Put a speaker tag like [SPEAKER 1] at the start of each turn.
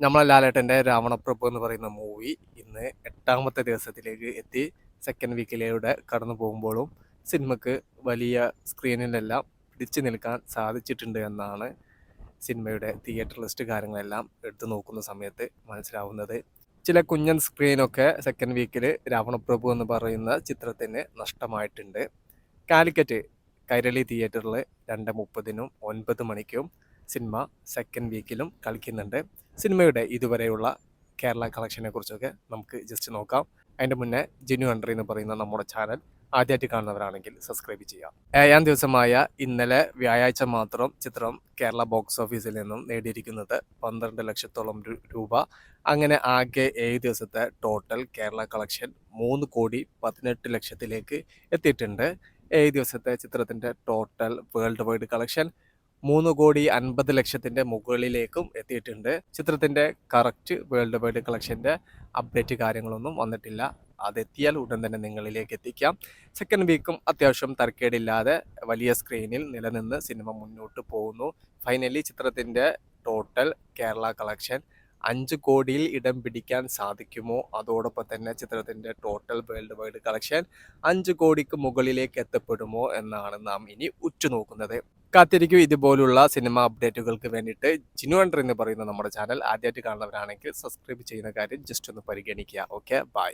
[SPEAKER 1] നമ്മളെ ലാലേട്ടന്റെ രാവണപ്രഭു എന്ന് പറയുന്ന മൂവി ഇന്ന് എട്ടാമത്തെ ദിവസത്തിലേക്ക് എത്തി. സെക്കൻഡ് വീക്കിലൂടെ കടന്നു പോകുമ്പോഴും സിനിമക്ക് വലിയ സ്ക്രീനിലെല്ലാം പിടിച്ചു നിൽക്കാൻ സാധിച്ചിട്ടുണ്ട് എന്നാണ് സിനിമയുടെ തിയേറ്റർ ലിസ്റ്റ് കാര്യങ്ങളെല്ലാം എടുത്തു നോക്കുന്ന സമയത്ത് മനസ്സിലാവുന്നത്. ചില കുഞ്ഞൻ സ്ക്രീനൊക്കെ സെക്കൻഡ് വീക്കിൽ രാവണപ്രഭു എന്ന് പറയുന്ന ചിത്രത്തിന് നഷ്ടമായിട്ടുണ്ട്. കാലിക്കറ്റ് കൈരളി തിയേറ്ററിൽ രണ്ട് മുപ്പതിനും ഒൻപത് മണിക്കും സിനിമ സെക്കൻഡ് വീക്കിലും കളിക്കുന്നുണ്ട്. സിനിമയുടെ ഇതുവരെയുള്ള കേരള കളക്ഷനെ കുറിച്ചൊക്കെ നമുക്ക് ജസ്റ്റ് നോക്കാം. അതിന്റെ മുന്നേ ജിനു കൺട്രി എന്ന് പറയുന്ന നമ്മുടെ ചാനൽ ആദ്യമായിട്ട് കാണുന്നവരാണെങ്കിൽ സബ്സ്ക്രൈബ് ചെയ്യാം. ഏഴാം ദിവസമായ ഇന്നലെ വ്യാഴാഴ്ച മാത്രം ചിത്രം കേരള ബോക്സ് ഓഫീസിൽ നിന്നും നേടിയിരിക്കുന്നത് പന്ത്രണ്ട് ലക്ഷത്തോളം രൂപ. അങ്ങനെ ആകെ ഏഴ് ദിവസത്തെ ടോട്ടൽ കേരള കളക്ഷൻ മൂന്ന് കോടി പതിനെട്ട് ലക്ഷത്തിലേക്ക് എത്തിയിട്ടുണ്ട്. ഏഴ് ദിവസത്തെ ചിത്രത്തിന്റെ ടോട്ടൽ വേൾഡ് വൈഡ് കളക്ഷൻ മൂന്ന് കോടി അൻപത് ലക്ഷത്തിന്റെ മുകളിലേക്കും എത്തിയിട്ടുണ്ട്. ചിത്രത്തിന്റെ കറക്റ്റ് വേൾഡ് വൈഡ് കളക്ഷന്റെ അപ്ഡേറ്റ് കാര്യങ്ങളൊന്നും വന്നിട്ടില്ല. അതെത്തിയാൽ ഉടൻ തന്നെ നിങ്ങളിലേക്ക് എത്തിക്കാം. സെക്കൻഡ് വീക്കും അത്യാവശ്യം തർക്കേടില്ലാതെ വലിയ സ്ക്രീനിൽ നിലനിന്ന് സിനിമ മുന്നോട്ട് പോകുന്നു. ഫൈനലി ചിത്രത്തിന്റെ ടോട്ടൽ കേരള കളക്ഷൻ അഞ്ച് കോടിയിൽ ഇടം പിടിക്കാൻ സാധിക്കുമോ? അതോടൊപ്പം തന്നെ ചിത്രത്തിന്റെ ടോട്ടൽ വേൾഡ് വൈഡ് കളക്ഷൻ അഞ്ച് കോടിക്ക് മുകളിലേക്ക് എത്തപ്പെടുമോ എന്നാണ് നാം ഇനി ഉറ്റുനോക്കുന്നത്. കാത്തിരിക്കും ഇതുപോലുള്ള സിനിമ അപ്ഡേറ്റുകൾക്ക് വേണ്ടിയിട്ട് ജിനു അണ്ടർ എന്ന് പറയുന്ന നമ്മുടെ ചാനൽ ആദ്യമായിട്ട് കാണുന്നവരാണെങ്കിൽ സബ്സ്ക്രൈബ് ചെയ്യുന്ന കാര്യം ജസ്റ്റ് ഒന്ന് പരിഗണിക്കുക. Okay bye